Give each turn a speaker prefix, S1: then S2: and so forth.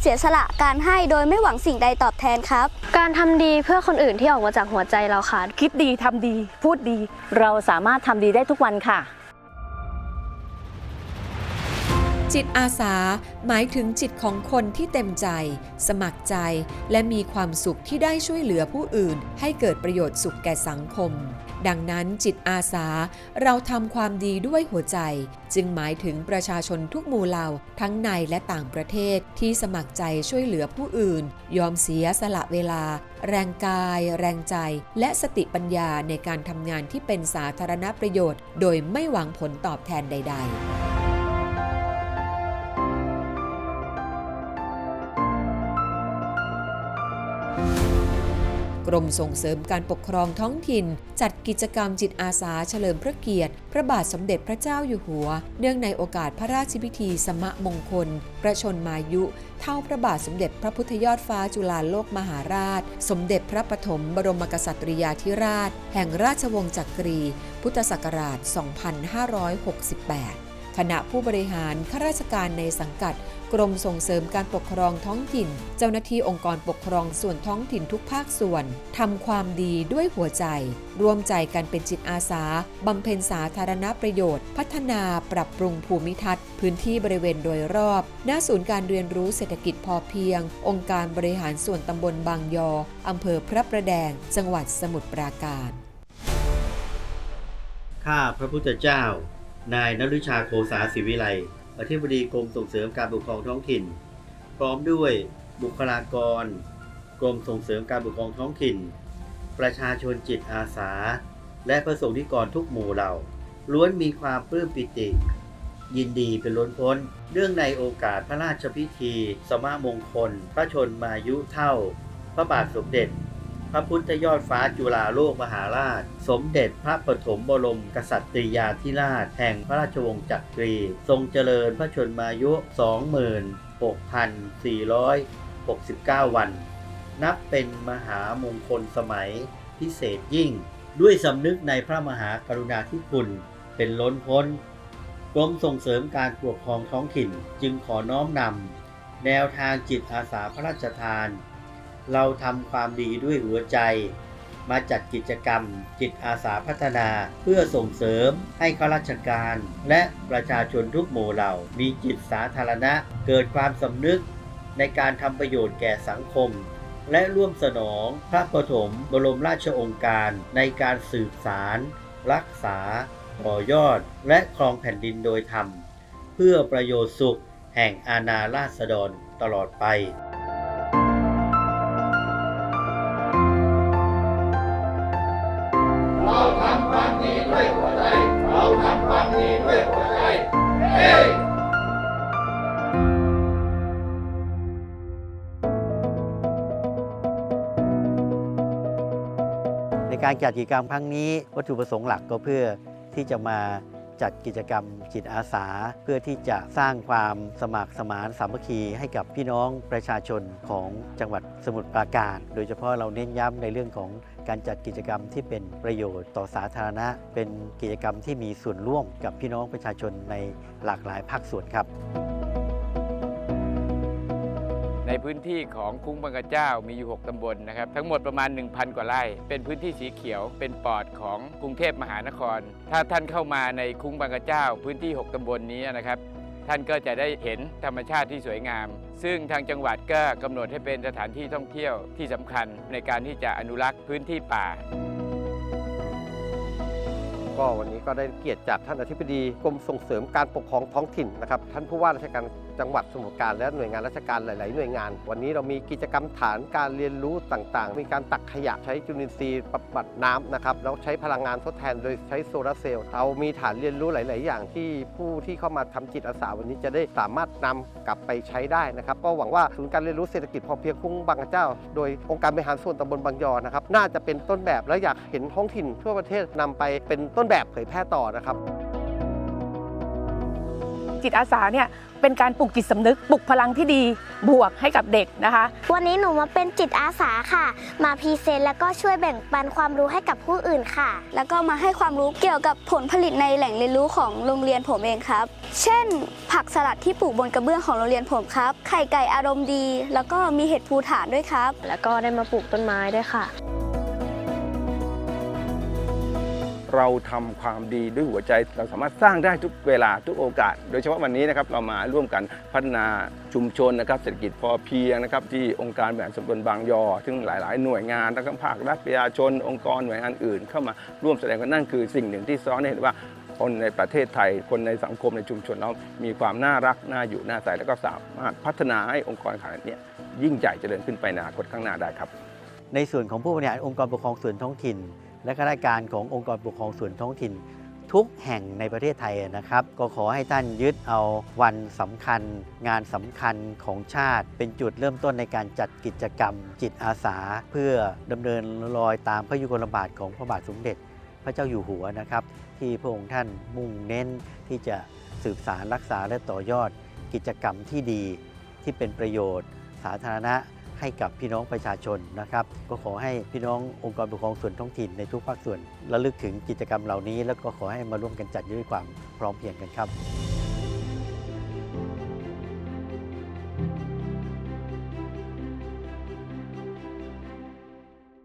S1: เสียสละการให้โดยไม่หวังสิ่งใดตอบแทนครับ
S2: การทำดีเพื่อคนอื่นที่ออกมาจากหัวใจเราค่ะ
S3: คิดดีทำดี พูดดี เราสามารถทำดีได้ทุกวันค่ะ
S4: จิตอาสาหมายถึงจิตของคนที่เต็มใจ สมัครใจ และมีความสุขที่ได้ช่วยเหลือผู้อื่น ให้เกิดประโยชน์สุขแก่สังคม ดังนั้นจิตอาสาเราทำความดีด้วยหัวใจ จึงหมายถึงประชาชนทุกหมู่เหล่าทั้งในและต่างประเทศที่สมัครใจช่วยเหลือผู้อื่น ยอมเสียสละเวลา แรงกาย แรงใจ และสติปัญญาในการทำงานที่เป็นสาธารณประโยชน์ โดยไม่หวังผลตอบแทนใด ๆ กรมส่งเสริมการปกครองท้องถิ่น จัดกิจกรรมจิตอาสาเฉลิมพระเกียรติ พระบาทสมเด็จพระเจ้าอยู่หัว เนื่องในโอกาสพระราชพิธีสมะมงคล ประชนมายุ เท่าพระบาทสมเด็จพระพุทธยอดฟ้าจุฬาโลกมหาราช สมเด็จพระปฐมบรมกษัตริยาธิราช แห่งราชวงศ์จักรี พุทธศักราช 2568 คณะผู้บริหารข้าราชการในสังกัด กรมส่งเสริมการปกครองท้องถิ่น เจ้าหน้าที่องค์กรปกครองส่วนท้องถิ่นทุกภาคส่วนทำความดีด้วยหัวใจ ร่วมใจกันเป็นจิตอาสาบำเพ็ญสาธารณประโยชน์ พัฒนาปรับปรุงภูมิทัศน์ พื้นที่บริเวณโดยรอบ หน้าศูนย์การเรียนรู้เศรษฐกิจพอเพียง องค์การบริหารส่วนตำบลบางยออำเภอพระประแดง จังหวัดสมุทรปราการ
S5: ข้าพระพุทธเจ้า นายนฤชาโคสาศิวิไลอธิบดีกรมส่งเสริมการปกครองท้องถิ่น พร้อมด้วยบุคลากร กรมส่งเสริมการปกครองท้องถิ่น ประชาชนจิตอาสา และประสงค์นิกรทุกหมู่เหล่า ล้วนมีความปลื้มปิติ ยินดีเป็นล้นพ้น เรื่องในโอกาสพระราชพิธี สมมงคล พระชนมายุเท่า พระบาทสมเด็จ พระพุทธยอดฟ้าจุฬาโลกมหาราช สมเด็จพระปฐมบรมกษัตริยาธิราช แห่งพระราชวงศ์จักรี ทรงเจริญพระชนมายุ 26,469 วัน นับเป็นมหามงคลสมัยพิเศษยิ่ง ด้วยสำนึกในพระมหากรุณาธิคุณเป็นล้นพ้นกรมส่งเสริมการปกครองท้องถิ่นจึงขอน้อมนำแนวทางจิตอาสาพระราชทาน เราทำความดีด้วยหัวใจ มาจัดกิจกรรม จิตอาสาพัฒนาเพื่อส่งเสริมให้ข้าราชการ และประชาชนทุกหมู่เหล่า มีจิตสาธารณะ เกิดความสำนึก ในการทำประโยชน์แก่สังคม และร่วมสนองพระปฐมบรมราชองค์การในการสืบสาร รักษา ต่อยอด และครองแผ่นดินโดยธรรม เพื่อประโยชน์สุขแห่งอาณาราษฎรตลอดไป การจัดกิจกรรมครั้งนี้ วัตถุประสงค์หลักก็เพื่อที่จะมาจัดกิจกรรมจิตอาสา เพื่อที่จะสร้างความสมัครสมานสามัคคีให้กับพี่น้องประชาชนของจังหวัดสมุทรปราการ โดยเฉพาะเราเน้นย้ำในเรื่องของการจัดกิจกรรมที่เป็นประโยชน์ต่อสาธารณะ เป็นกิจกรรมที่มีส่วนร่วมกับพี่น้องประชาชนในหลากหลายภาคส่วนครับ
S6: ในพื้นที่ของคุ้งบางกระเจ้ามีอยู่ 6 ตำบลนะครับ ทั้งหมดประมาณ 1,000 กว่าไร่ เป็นพื้นที่สีเขียว เป็นปอดของกรุงเทพมหานคร ถ้าท่านเข้ามาในคุ้งบางกระเจ้า พื้นที่ 6 ตำบลนี้นะครับ ท่านก็จะได้เห็นธรรมชาติที่สวยงาม ซึ่งทางจังหวัดก็กำหนดให้เป็นสถานที่ท่องเที่ยวที่สำคัญในการที่จะอนุรักษ์พื้นที่ป่า
S7: ก็วันนี้ก็ได้เกียรติจากท่านอธิบดีกรมส่งเสริมการปกครองท้องถิ่นนะครับ ท่านผู้ว่าราชการ จังหวัดสมุทรปราการและหน่วยงานราชการหลาย ๆ หน่วยงาน วันนี้เรามีกิจกรรมฐานการเรียนรู้ต่าง ๆ มีการตักขยะใช้จุลินทรีย์ปรับบัดน้ำนะครับแล้วใช้พลังงานทดแทนโดยใช้โซลาร์เซลล์เรามีฐานเรียนรู้หลาย ๆ อย่างที่ผู้ที่เข้ามาทำจิตอาสาวันนี้จะได้สามารถนำกลับไปใช้ได้นะครับก็หวังว่าศูนย์การเรียนรู้เศรษฐกิจพอเพียงคุ้งบางกระเจ้า โดยองค์การบริหารส่วนตำบลบางยอนะครับน่าจะเป็นต้นแบบและอยากเห็นท้องถิ่นทั่วประเทศนำไปเป็นต้นแบบเผยแพร่ต่อนะครับ
S8: จิตอาสาเนี่ยเป็นการปลุกจิตสำนึกปลุกพลังที่ดีบวกให้กับเด็กนะคะ
S9: วันนี้หนูมาเป็นจิตอาสาค่ะ มาพรีเซนต์แล้วก็ช่วยแบ่งปันความรู้ให้กับผู้อื่นค่ะ
S1: แล้วก็มาให้ความรู้เกี่ยวกับผลผลิตในแหล่งเรียนรู้ของโรงเรียนผมเองครับ เช่น ผักสลัดที่ปลูกบนกระเบื้องของโรงเรียนผมครับไข่ไก่อารมณ์ดี แล้วก็มีเห็ดภูฐานด้วยครับ
S2: แล้วก็ได้มาปลูกต้นไม้ด้วยค่ะ
S10: เราทำความดีด้วยหัวใจ เราสามารถสร้างได้ทุกเวลาทุกโอกาส โดยเฉพาะวันนี้นะครับเรามาร่วมกันพัฒนาชุมชนนะครับเศรษฐกิจพอเพียงนะครับที่องค์การบริหารส่วนตำบลบางยอ ซึ่งหลาย ๆ หน่วยงานทั้งภาครัฐประชาชน องค์กรหน่วยงานอื่น เข้ามาร่วมแสดงกันนั่นคือสิ่งหนึ่งที่ซ้อนให้เห็นว่าคนในประเทศไทย คนในสังคมในชุมชนเรามีความน่ารัก น่าอยู่ น่าใส่แล้วก็สามารถพัฒนาให้องค์กรขนาดนี้ยิ่งใหญ่เจริญขึ้นไปในอนาคตข้างหน้าได้ครับ
S5: ในส่วนของผู้บริหารองค์กรปกครองส่วนท้องถิ่น และข้าราชการขององค์กรปกครองส่วนท้องถิ่น ทุกแห่งในประเทศไทยนะครับ ก็ขอให้ท่านยึดเอาวันสำคัญ งานสำคัญของชาติ เป็นจุดเริ่มต้นในการจัดกิจกรรม จิตอาสา เพื่อดำเนินรอยตามพระยุคลบาทของพระบาทสมเด็จ พระเจ้าอยู่หัวนะครับ ที่พระองค์ท่านมุ่งเน้นที่จะสืบสารรักษาและต่อยอดกิจกรรมที่ดีที่เป็นประโยชน์ สาธารณะ ให้กับพี่น้องประชาชนนะครับ ก็ขอให้พี่น้ององค์กรปกครองส่วนท้องถิ่นในทุกภาคส่วนระลึกถึงกิจกรรมเหล่านี้ แล้วก็ขอให้มาร่วมกันจัดด้วยความพร้อมเพรียงกันครับ